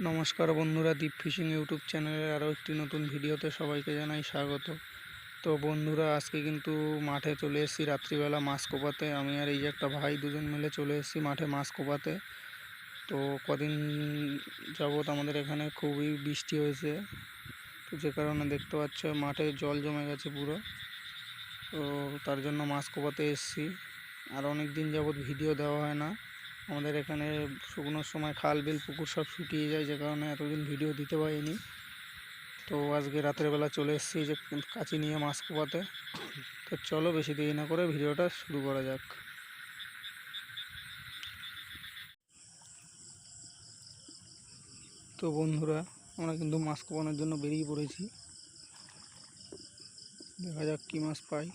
নমস্কার বন্ধুরা দীপ fishing YouTube চ্যানেলের আরও একটি নতুন ভিডিওতে সবাইকে জানাই স্বাগত। তো বন্ধুরা, আজকে কিন্তু মাঠে চলে এসেছি রাত্রিবেলা মাছ কোপাতে। আমি আর এই যে একটা ভাই দুজন মিলে চলে এসেছি মাঠে মাছ কোপাতে। তো কদিন যাবৎ আমাদের এখানে খুবই বৃষ্টি হয়েছে। তো যে কারণে দেখতে পাচ্ছ, মাঠে জল জমে গেছে পুরো। তো তার জন্য মাছ কোপাতে এসেছি। আর অনেক দিন যাবৎ ভিডিও দেওয়া হয় না। আমাদের এখানে শুকনোর সময় খাল, বিল, পুকুর সব শুকিয়ে যায়, যে কারণে এতদিন ভিডিও দিতে পারিনি। তো আজকে রাতের বেলা চলে এসেছি যে কাঁচি নিয়ে মাছ কোপাতে। তো চলো বেশি দেরি না করে ভিডিওটা শুরু করা যাক। তো বন্ধুরা, আমরা কিন্তু মাছ কোপানোর জন্য বেরিয়ে পড়েছি। দেখা যাক কী মাছ পাই।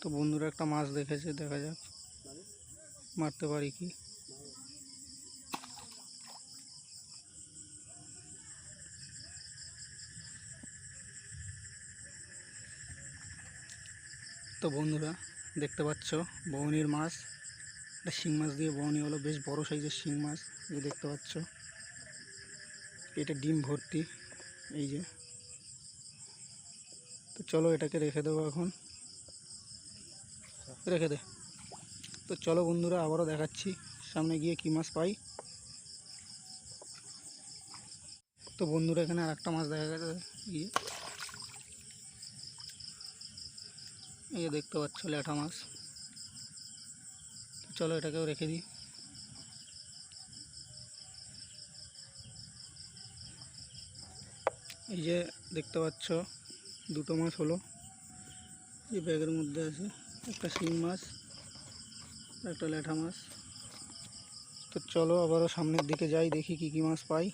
তো বন্ধুরা একটা মাছ দেখেছে, দেখা যাক। মারতে পারি কি? তো বন্ধুরা, দেখতে পাচ্ছ বৌনির মাছ। একটা শিং মাছ দিয়ে বৌনি হলো, বেশ বড় সাইজের শিং মাছ, এই দেখতে পাচ্ছ। এটা ডিম ভর্তি, এই যে। তো চলো এটাকে রেখে দেবো এখন। রেখে দে। তো চলো বন্ধুরা, আবারও দেখাচ্ছি। সামনে গিয়ে কী মাছ পাই। তো বন্ধুরা, এখানে আর একটা মাছ দেখা গেছে। গিয়ে। এই দেখতে পাচ্ছ, ল্যাঠা মাছ। চলো এটাকেও রেখে দিই। এই যে দেখতে পাচ্ছ দুটো মাছ হলো। এই ব্যাগের মধ্যে আছে একটা শিং মাছ, একটা ল্যাঠা মাছ। তো চলো আবারও সামনের দিকে যাই, দেখি কি কি মাছ পাই।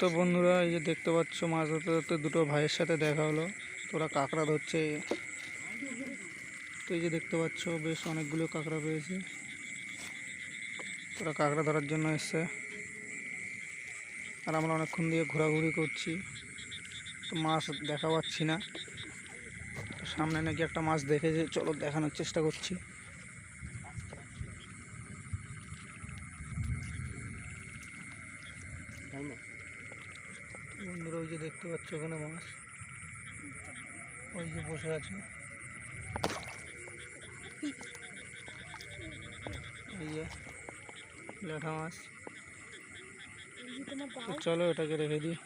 তো বন্ধুরা, এই যে দেখতে পাচ্ছ, মাছ ধরতে ধরতে দুটো ভাইয়ের সাথে দেখা হলো। তোরা কাঁকড়া ধরছে। তো এই যে দেখতে পাচ্ছ, বেশ অনেকগুলো কাঁকড়া পেয়েছে। তোরা কাঁকড়া ধরার জন্য এসছে। আর আমরা অনেকক্ষণ দিয়ে ঘোরাঘুরি করছি। তো মাছ দেখা পাচ্ছি না। সামনে নাকি একটা মাছ দেখেছে। চলো দেখানোর চেষ্টা করছি বন্ধুরা ওই যে দেখতে পাচ্ছ ওখানে মাছ ওই যে বসে আছে। এই মাছ। চলো এটাকে রেখে দিই।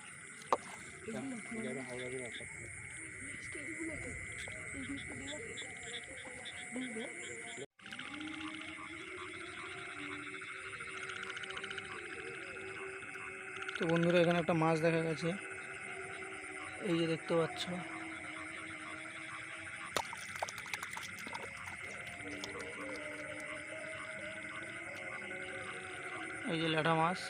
তো বন্ধুরা, এখানে একটা মাছ দেখা গেছে। এই যে দেখতে পাচ্ছ। এই যে ল্যাঠা মাছ।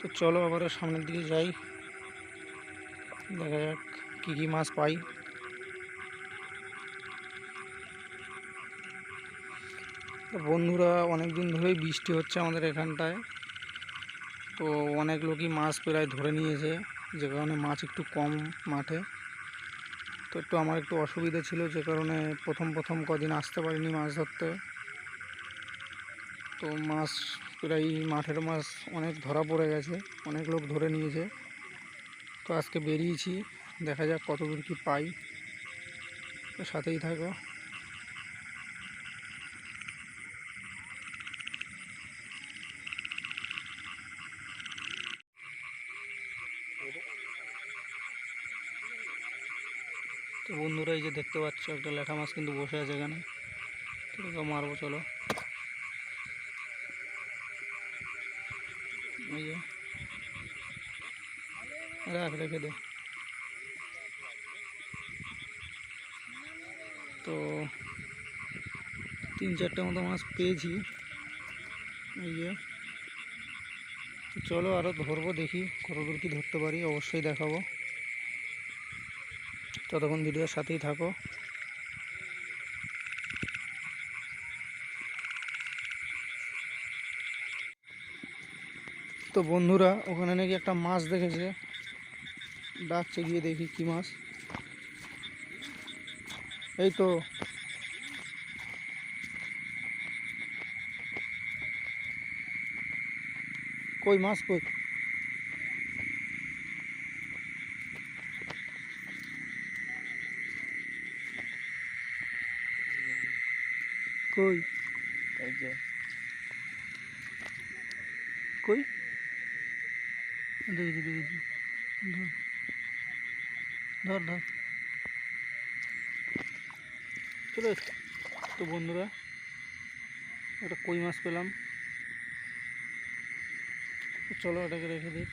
তো চলো আবারও সামনের দিকে যাই। দেখা যাক কী কী মাছ পাই। বন্ধুরা অনেক দিন ধরেই বৃষ্টি হচ্ছে আমাদের এখানটায়। তো অনেক লোকই মাছ প্রায় ধরে নিয়েছে, যে কারণে মাছ একটু কম মাঠে। তো একটু আমার একটু অসুবিধা ছিল, যে কারণে প্রথম প্রথম কদিন আসতে পারিনি মাছ ধরতে। তো মাছ প্রায়, মাঠের মাছ অনেক ধরা পড়ে গেছে, অনেক লোক ধরে নিয়েছে। তো আজকে বেরিয়েছি, দেখা যাক কত দূর কী পাই। তো সাথেই থাকো। বন্ধুরা এই যে দেখতে পাচ্ছ, একটা ল্যাঠা মাছ কিন্তু বসে আছে এখানে। তো মারবো, চলো। এই যে। রাখ, রেখে দে। তো তিন চারটে মতো মাছ পেয়েছি। এই যে। চলো আরও ধরবো, দেখি কতদূর কি ধরতে পারি, অবশ্যই দেখাবো। ততক্ষণ ভিডিওর সাথেই থাকো। তো বন্ধুরা, ওখানে নাকি একটা মাছ দেখেছে। ডাকছে গিয়ে দেখি কি মাছ। এই তো। কই মাছ কই? কই? এই যে। কই? দেখেছি দেখেছি। ধর। ধর চলে তো বন্ধুরা একটা কই মাছ পেলাম। চলো এটাকে রেখে দিই।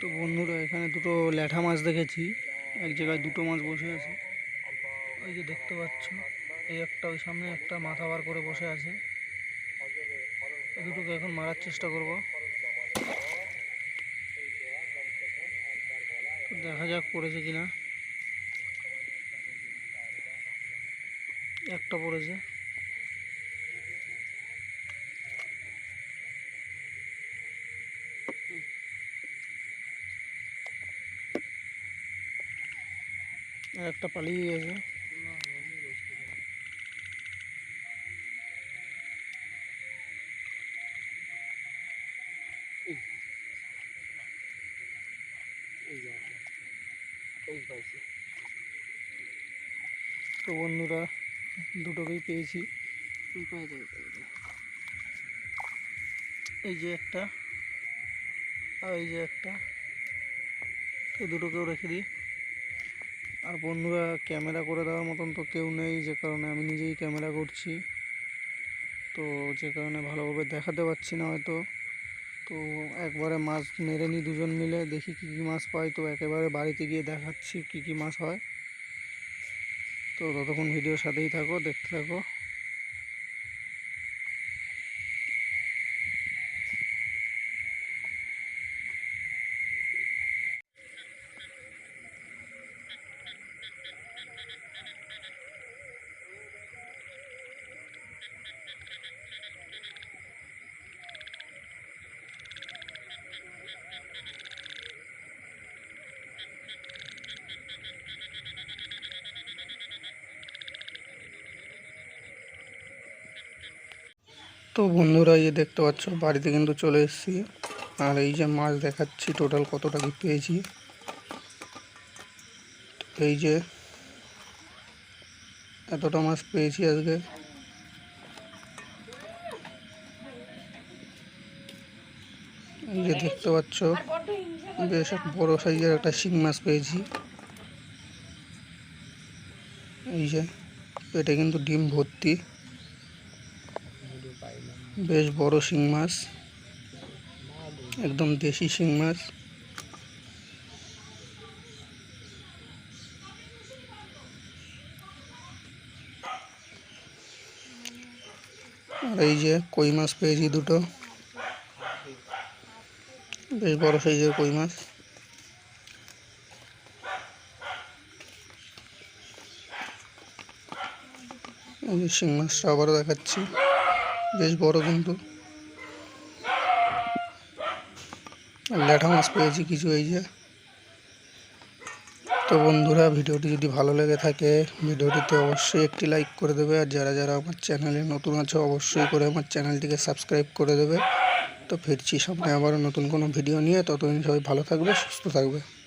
তো বন্ধুরা, এখানে দুটো ল্যাঠা মাছ দেখেছি। এক জায়গায় দুটো মাছ বসে আছে। ওই যে দেখতে পাচ্ছ, এই একটা, ওই সামনে একটা মাথা বার করে বসে আছে। দুটোকে এখন মারার চেষ্টা করব। দেখা যাক পড়েছে কিনা। একটা পড়েছে। একটা পালিয়ে গেছে। এই যে এই পাইছি তো বন্ধুরা, দুটোকেই পেয়েছি। তুই পাই যাবে পাই যাবে এই যে একটা আর এই যে একটা, এই দুটোকেও রেখে দিই। আর বন্ধুরা, ক্যামেরা করে দেওয়ার মতন তো কেউ নেই, যে কারণে আমি নিজেই ক্যামেরা করছি। তো যে কারণে ভালোভাবে দেখাতে পারছি না হয়তো। তো একবারে মাছ মেরে নিই দুজন মিলে, দেখি কী কী মাছ পাই। তো একেবারে বাড়িতে গিয়ে দেখাচ্ছি কী কী মাছ হয়। তো ততক্ষণ ভিডিওর সাথেই থাকো, দেখতে থাকো। তো বন্ধুরা, এই যে দেখতে পাচ্ছ, বাড়িতে কিন্তু চলে এসেছি। আর এই যে মাছ দেখাচ্ছি টোটাল কতটা কি পেয়েছি। এই যে এতটা মাছ পেয়েছি আজকে। এই যে দেখতে পাচ্ছ, বেশ এক বড় সাইজের একটা শিং মাছ পেয়েছি। এই যে পেটে কিন্তু ডিম ভর্তি। বেশ বড় শিং মাছ। একদম দেশি শিং মাছ। আর এই যে কই মাছ পেয়েছি দুটো। বেশ বড় সাইজের কই মাছ। শিং মাছটা আবারও দেখাচ্ছি। বেশ বড় কিন্তু। ল্যাঠা মাছ পেয়েছি কিছু এই যে। তো বন্ধুরা, ভিডিওটি যদি ভালো লেগে থাকে, ভিডিওটিতে অবশ্যই একটি লাইক করে দেবে। আর যারা যারা আমার চ্যানেলে নতুন আছে, অবশ্যই করে আমার চ্যানেলটিকে সাবস্ক্রাইব করে দেবে। তো ফিরছি সামনে আবারও নতুন কোনো ভিডিও নিয়ে। ততদিন সবাই ভালো থাকবে, সুস্থ থাকবে।